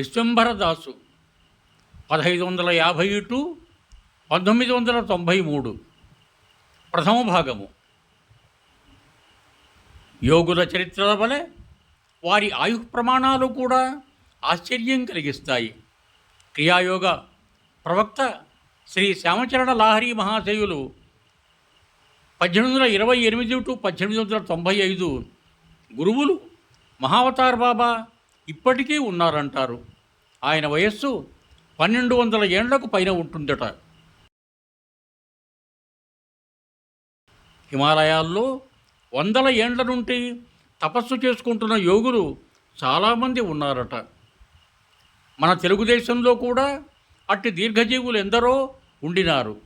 విశ్వంభరదాసు పదహైదు వందల యాభై టు పంతొమ్మిది వందల తొంభై మూడు ప్రథమ భాగము. యోగుల చరిత్రల వలె వారి ఆయు ప్రమాణాలు కూడా ఆశ్చర్యం కలిగిస్తాయి. క్రియాయోగ ప్రవక్త శ్రీ శ్యామచరణ లాహరి మహాశయులు పద్దెనిమిది వందల ఇరవై ఎనిమిది టు పద్దెనిమిది వందల తొంభై ఐదు గురువులు మహావతార్ బాబా ఇప్పటికీ ఉన్నారంటారు. ఆయన వయస్సు పన్నెండు వందల ఏండ్లకు పైన ఉంటుందట. హిమాలయాల్లో వందల ఏండ్ల నుండి తపస్సు చేసుకుంటున్న యోగులు చాలామంది ఉన్నారట. మన తెలుగుదేశంలో కూడా అట్టి దీర్ఘజీవులు ఎందరో ఉండినారు.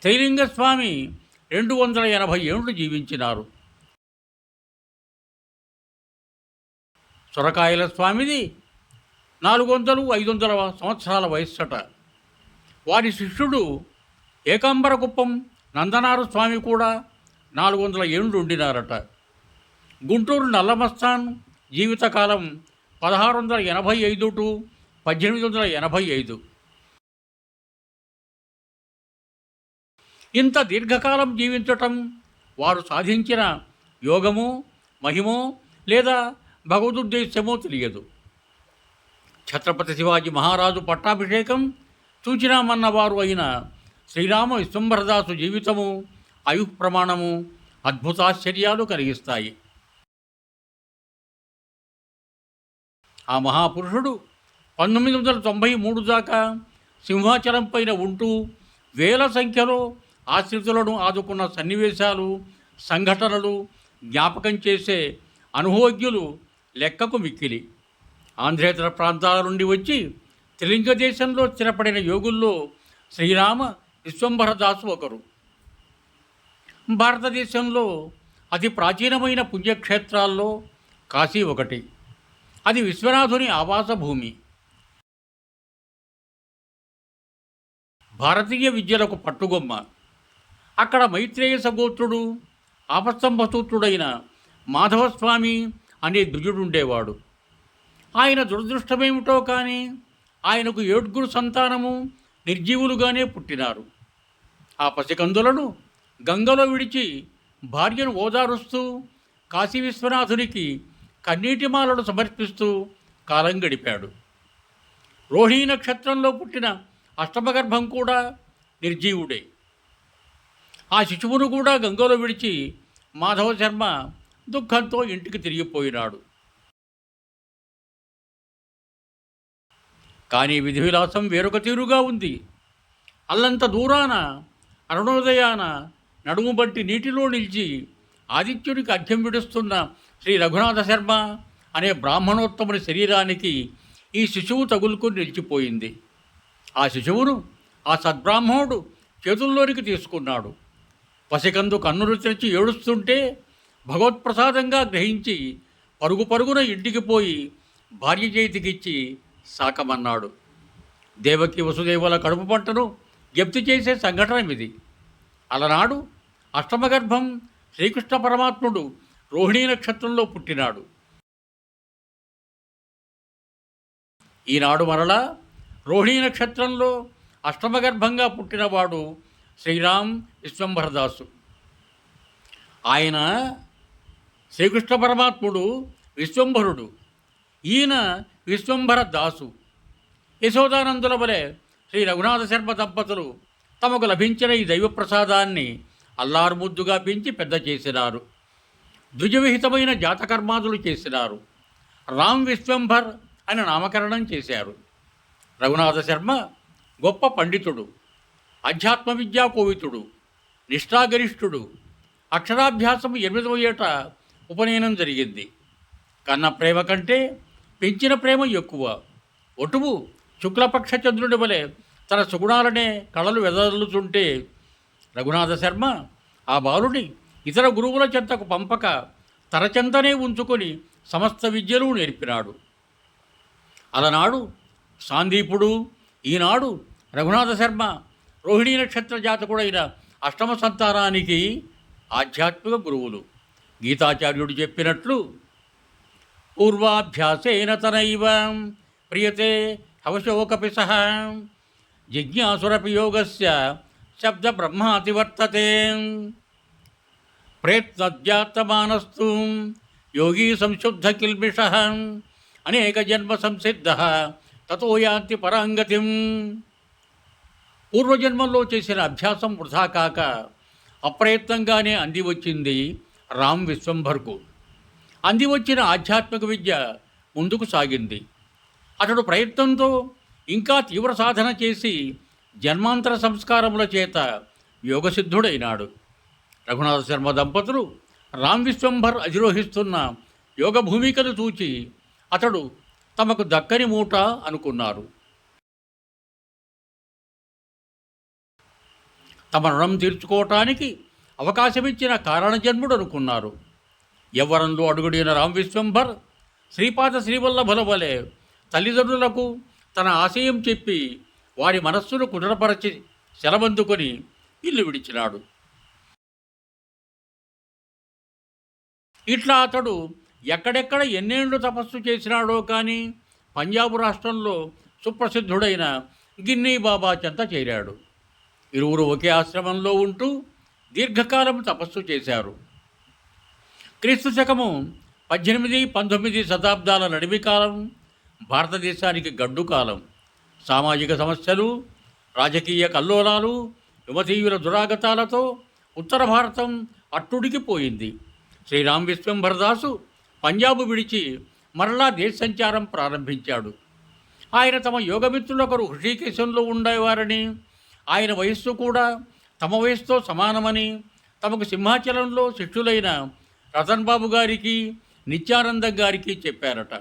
త్రైలింగస్వామి రెండు వందల ఎనభై ఏళ్ళు జీవించినారు. సొరకాయల స్వామిది నాలుగు వందలు ఐదు వందల సంవత్సరాల వయస్సట. వారి శిష్యుడు ఏకాంబరకుప్పం నందనారు స్వామి కూడా నాలుగు వందల ఏళ్ళు ఉండినారట గుంటూరు నల్లమస్తాన్ జీవితకాలం పదహారు వందల ఎనభై ఐదు టు పద్దెనిమిది వందల ఎనభై ఐదు. ఇంత దీర్ఘకాలం జీవించటం వారు సాధించిన యోగమో మహిమో లేదా భగవదుద్దేశమో తెలియదు. ఛత్రపతి శివాజీ మహారాజు పట్టాభిషేకం సూచినామన్నవారు అయిన శ్రీరామ విశ్వంభరదాసు జీవితము ఆయు ప్రమాణము అద్భుతాశ్చర్యాలు కలిగిస్తాయి. ఆ మహాపురుషుడు పంతొమ్మిది వందల తొంభై మూడు దాకా సింహాచలం పైన ఉంటూ వేల సంఖ్యలో ఆశ్రితులను ఆదుకున్న సన్నివేశాలు సంఘటనలు జ్ఞాపకం చేసే అనుభోగ్యులు లెక్కకు మిక్కిలి. ఆంధ్రేతర ప్రాంతాల నుండి వచ్చి త్రిలింగ దేశంలో స్థిరపడిన యోగుల్లో శ్రీరామ విశ్వంభరదాసు ఒకరు. భారతదేశంలో అతి ప్రాచీనమైన పుణ్యక్షేత్రాల్లో కాశీ ఒకటి. అది విశ్వనాథుని ఆవాస భూమి భారతీయ విద్యలకు పట్టుగొమ్మ. అక్కడ మైత్రేయ సగోత్రుడు ఆపస్తంభసూత్రుడైన మాధవస్వామి అనే ద్విజుడుండేవాడు ఆయన దురదృష్టమేమిటో కానీ ఆయనకు ఏడుగురు సంతానము నిర్జీవులుగానే పుట్టినారు. ఆ పసికందులను గంగలో విడిచి భార్యను ఓదారుస్తూ కాశీ విశ్వనాథునికి కన్నీటిమాలను సమర్పిస్తూ కాలం గడిపాడు. రోహిణీ నక్షత్రంలో పుట్టిన అష్టమగర్భం కూడా నిర్జీవుడే. ఆ శిశువును కూడా గంగలో విడిచి మాధవ శర్మ దుఃఖంతో ఇంటికి తిరిగిపోయినాడు. కానీ విధి విలాసం వేరొక తీరుగా ఉంది. అల్లంత దూరాన అరుణోదయాన నడుము బట్టి నీటిలో నిలిచి ఆదిత్యునికి అర్ఘ్యం విడుస్తున్న శ్రీ రఘునాథ శర్మ అనే బ్రాహ్మణోత్తముని శరీరానికి ఈ శిశువు తగులుకుని నిలిచిపోయింది. ఆ శిశువును ఆ సద్బ్రాహ్మణుడు చేతుల్లోనికి తీసుకున్నాడు. పసికందు కన్నులు తెరిచి ఏడుస్తుంటే భగవత్ప్రసాదంగా గ్రహించి పరుగు పరుగున ఇంటికి పోయి భార్య చేతికిచ్చి సాకమన్నాడు. దేవకి వసుదేవుల కడుపు పంటను జప్తి చేసే సంఘటన ఇది. అలనాడు అష్టమగర్భం శ్రీకృష్ణ పరమాత్ముడు రోహిణీ నక్షత్రంలో పుట్టినాడు. ఈనాడు మరలా రోహిణీ నక్షత్రంలో అష్టమగర్భంగా పుట్టినవాడు శ్రీరామ్ విశ్వంభరదాసు. ఆయన శ్రీకృష్ణ పరమాత్ముడు విశ్వంభరుడు. ఈయన విశ్వంభర దాసు. యశోదానందుల వలె శ్రీ రఘునాథ శర్మ దంపతులు తమకు లభించిన ఈ దైవ ప్రసాదాన్ని అల్లారుముద్దుగా పెంచి పెద్ద చేసినారు. ద్విజవిహితమైన జాతకర్మాదులు చేసినారు. రామ్ విశ్వంభర్ అని నామకరణం చేశారు. రఘునాథ శర్మ గొప్ప పండితుడు అధ్యాత్మ విద్యా కోవితుడు నిష్ఠాగరిష్ఠుడు. అక్షరాభ్యాసం ఎనిమిదవ ఏట ఉపనయనం జరిగింది. కన్న ప్రేమ కంటే పెంచిన ప్రేమ ఎక్కువ. ఒటువు శుక్లపక్ష చంద్రుడి వలె తన సుగుణాలనే కళలు వెదలుతుంటే రఘునాథ శర్మ ఆ బాలుని ఇతర గురువుల చెంతకు పంపక తన చెంతనే ఉంచుకొని సమస్త విద్యలు నేర్పినాడు. అలనాడు సాందీపుడు ఈనాడు రఘునాథ శర్మ రోహిణీ నక్షత్ర జాతకుడైన అష్టమ సంతానానికి ఆధ్యాత్మిక గురువులు. గీతాచార్యుడు చెప్పినట్లు పూర్వాభ్యాసేన తనైవ. ప్రియతే హవశోకపి సహ. జిజ్ఞాసురపి యోగస్య శబ్ద బ్రహ్మాతివర్తతే వర్తతే యోగీ సంశుద్ధ కిల్మిష అనేక జన్మ సంసిద్ధ తతో యాంతి పరాంగతిం. పూర్వజన్మంలో చేసిన అభ్యాసం వృధా కాక అప్రయత్నంగానే అంది వచ్చింది రామ్ విశ్వంభర్కు. అంది వచ్చిన ఆధ్యాత్మిక విద్య ముందుకు సాగింది. అతడు ప్రయత్నంతో ఇంకా తీవ్ర సాధన చేసి జన్మాంతర సంస్కారముల చేత యోగసిద్ధుడైనాడు. రఘునాథ శర్మ దంపతులు రామ్ విశ్వంభర్ అధిరోహిస్తున్న యోగ భూమికను చూచి అతడు తమకు దక్కని మూట అనుకున్నారు. తమ రుణం తీర్చుకోవటానికి అవకాశమిచ్చిన కారణజన్ముడు అనుకున్నారు. యవ్వరంలో అడుగుడిన రామ్ విశ్వంభర్ శ్రీపాద శ్రీవల్లభుల వలె తల్లిదండ్రులకు తన ఆశయం చెప్పి వారి మనస్సును కుదరపరచి సెలబందుకొని ఇల్లు విడిచినాడు. ఇట్లా అతడు ఎక్కడెక్కడ ఎన్నేళ్ళు తపస్సు చేసినాడో కానీ పంజాబ్ రాష్ట్రంలో సుప్రసిద్ధుడైన గిన్నీ బాబా చెంత చేరాడు. ఇరువురు ఒకే ఆశ్రమంలో ఉంటూ దీర్ఘకాలం తపస్సు చేశారు. క్రీస్తు శకము పద్దెనిమిది పంతొమ్మిది శతాబ్దాల నడిమి కాలం భారతదేశానికి గడ్డు కాలం. సామాజిక సమస్యలు రాజకీయ కల్లోలాలు యువతీయుల దురాగతాలతో ఉత్తర భారతం అట్టుడికిపోయింది శ్రీరామ్ విశ్వంభరదాసు పంజాబు విడిచి మరలా దేశ సంచారం ప్రారంభించాడు. ఆయన తమ యోగమిత్రులొకరు హృషికేశంలో ఉండేవారని ఆయన వయస్సు కూడా తమ వయస్సుతో సమానమని తమకు సింహాచలంలో శిష్యులైన రతన్ బాబు గారికి నిత్యానంద గారికి చెప్పారట.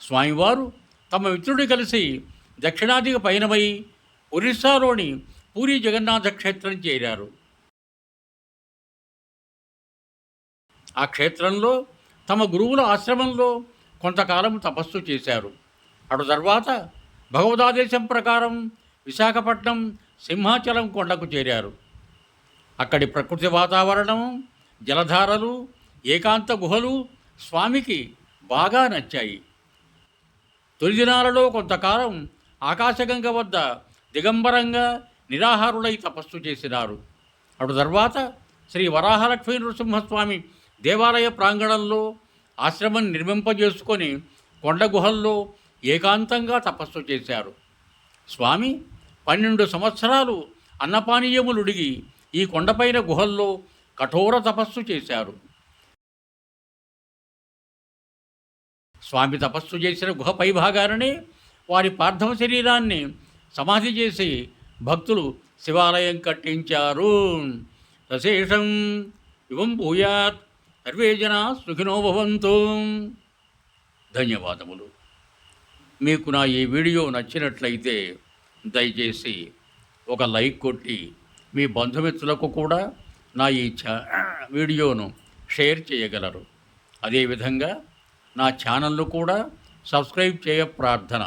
స్వామివారు తమ మిత్రుడు కలిసి దక్షిణాదికి పయనమై ఒరిస్సాలోని పూరి జగన్నాథ క్షేత్రం చేరారు. ఆ క్షేత్రంలో తమ గురువుల ఆశ్రమంలో కొంతకాలం తపస్సు చేశారు. అటు తర్వాత భగవదాదేశం ప్రకారం విశాఖపట్నం సింహాచలం కొండకు చేరారు. అక్కడి ప్రకృతి వాతావరణం జలధారలు ఏకాంత గుహలు స్వామికి బాగా నచ్చాయి. తొలి దినాలలో కొంతకాలం ఆకాశగంగ వద్ద దిగంబరంగా నిరాహారులై తపస్సు చేసినారు. అటు తర్వాత శ్రీ వరాహలక్ష్మీ నృసింహస్వామి దేవాలయ ప్రాంగణంలో ఆశ్రమం నిర్మింపజేసుకొని కొండ గుహల్లో ఏకాంతంగా తపస్సు చేశారు. స్వామి పన్నెండు సంవత్సరాలు అన్నపానీయములుడిగి ఈ కొండపైన గుహల్లో కఠోర తపస్సు చేశారు. స్వామి తపస్సు చేసిన గుహ పైభాగాన్ని వారి పార్థవ శరీరాన్ని సమాధి చేసి భక్తులు శివాలయం కట్టించారు. సశేషం ఇవం భూయాత్ సర్వే జనా సుఖినో భవంతు. ధన్యవాదములు. మీకు నా ఈ వీడియో నచ్చినట్లయితే దయచేసి ఒక లైక్ కొట్టి మీ బంధుమిత్రులకు కూడా నా ఈ ఛా వీడియోను షేర్ చేయగలరు. అదేవిధంగా నా ఛానల్ను కూడా సబ్స్క్రైబ్ చేయ ప్రార్థన.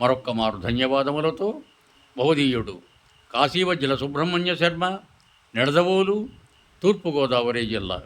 మరొక్క మారు ధన్యవాదములతో బహుదీయుడు కాశీవజ్జల సుబ్రహ్మణ్య శర్మ నిడదవోలు తూర్పుగోదావరి జిల్లా.